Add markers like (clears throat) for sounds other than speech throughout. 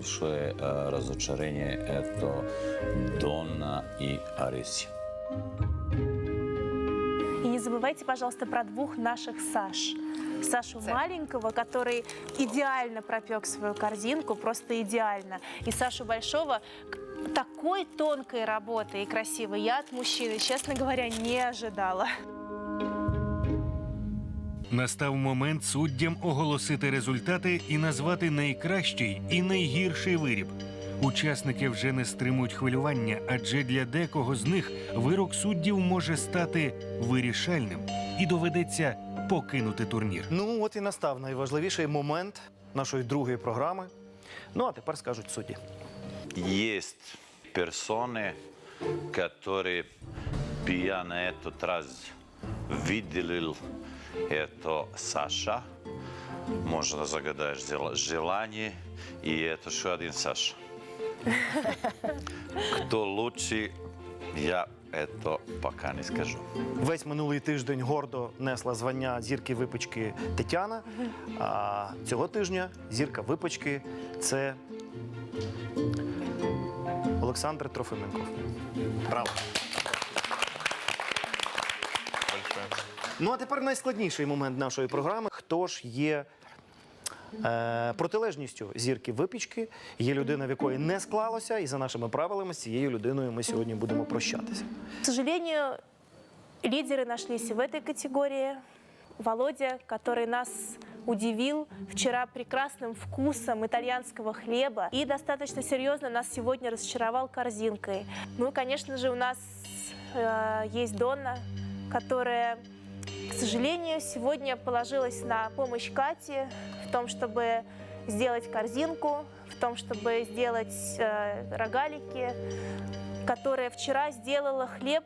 большое э, разочарение – это Донна и Ариси. И не забывайте, пожалуйста, про двух наших Саш. Сашу маленького, который идеально пропек свою корзинку, просто идеально. И Сашу большого к- такой тонкой работы и красивой я от мужчины, честно говоря, не ожидала. Настав момент суддям оголосити результати і назвати найкращий і найгірший виріб. Учасники вже не стримують хвилювання, адже для декого з них вирок суддів може стати вирішальним і доведеться покинути турнір. Ну, от і настав найважливіший момент нашої другої програми. Ну, а тепер скажуть судді. Есть персоны, которые бы я на этот раз выделил. Это Саша. Можно загадать жел- желание. И это еще один Саша. (laughs) Кто лучше, я это пока не скажу. Весь минулий тиждень гордо несла звання зірки випечки Тетяна. А цього тижня зірка випечки це Олександр Трофименков. Браво! Ну а тепер найскладніший момент нашої програми. Хто ж є е, протилежністю зірки випічки? Є людина, в якої не склалося, і за нашими правилами з цією людиною ми сьогодні будемо прощатися. К сожалению, лидеры нашлись и в этой категории. Володя, который нас удивил вчера прекрасным вкусом итальянского хлеба и достаточно серьезно нас сегодня разочаровал корзинкой. Ну и, конечно же, у нас э, есть Донна, которая, к сожалению, сегодня положилась на помощь Кате в том, чтобы сделать корзинку, в том, чтобы сделать э, рогалики, которая вчера сделала хлеб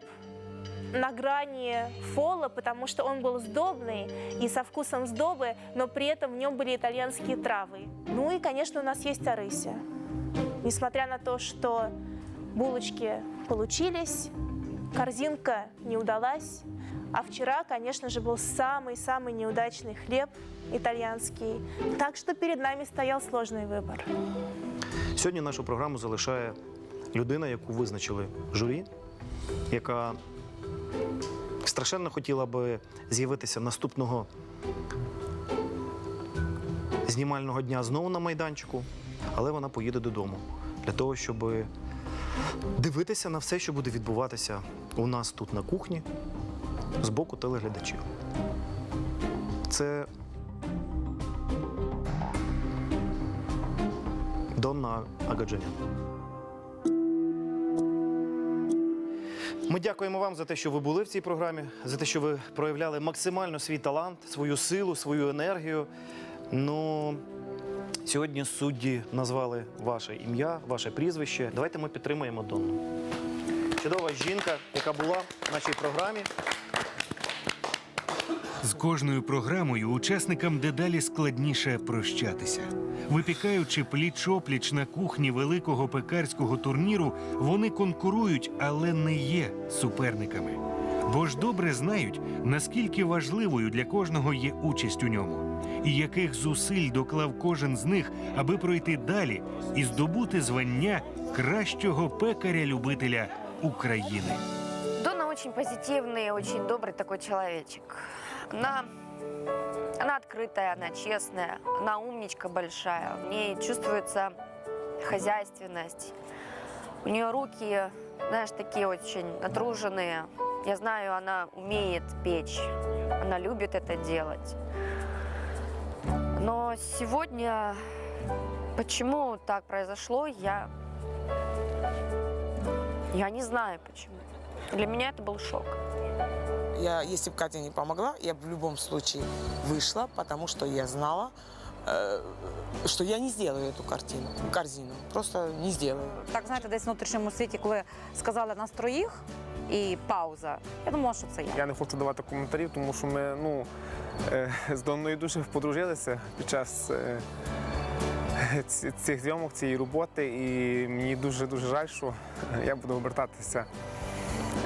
на грани фола, потому что он был сдобный и со вкусом сдобы, но при этом в нем были итальянские травы. Ну и, конечно, у нас есть арыся. Несмотря на то, что булочки получились, корзинка не удалась, а вчера, конечно же, был самый-самый неудачный хлеб итальянский. Так что перед нами стоял сложный выбор. Сьогодні нашу програму залишає людина, яку визначили журі, яка страшенно хотіла би з'явитися наступного знімального дня знову на майданчику, але вона поїде додому для того, щоб дивитися на все, що буде відбуватися у нас тут на кухні з боку телеглядачів. Це Донна Агаджаня. Ми дякуємо вам за те, що ви були в цій програмі, за те, що ви проявляли максимально свій талант, свою силу, свою енергію. Ну, сьогодні судді назвали ваше ім'я, ваше прізвище. Давайте ми підтримаємо Донну. Чудова жінка, яка була в нашій програмі. З кожною програмою учасникам дедалі складніше прощатися. Випікаючи пліч-опліч на кухні великого пекарського турніру, вони конкурують, але не є суперниками. Бо ж добре знають, наскільки важливою для кожного є участь у ньому, і яких зусиль доклав кожен з них, аби пройти далі і здобути звання кращого пекаря-любителя України. Дона очень позитивный, очень добрый такой человечек. Она, она открытая, она честная, она умничка большая. В ней чувствуется хозяйственность. У нее руки, знаешь, такие очень натруженные. Я знаю, она умеет печь, она любит это делать. Но сегодня, почему так произошло, я, я не знаю почему. Для меня это был шок. Я, если бы Катя не помогла, я бы в любом случае вышла, потому что я знала, э, что я не сделаю эту картину, корзину. Просто не сделаю. Так, знаєте, десь в внутрішньому світі, коли сказали нас троїх і пауза, я думала, що це я. Я не хочу давати коментарів, тому що ми ну, е, з Донною дуже подружилися під час е, ці- цих зйомок, цієї роботи. І мені дуже-дуже жаль, що я буду обертатися в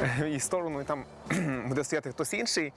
(laughs) її сторону, і там (clears throat) буде стояти хтось інший.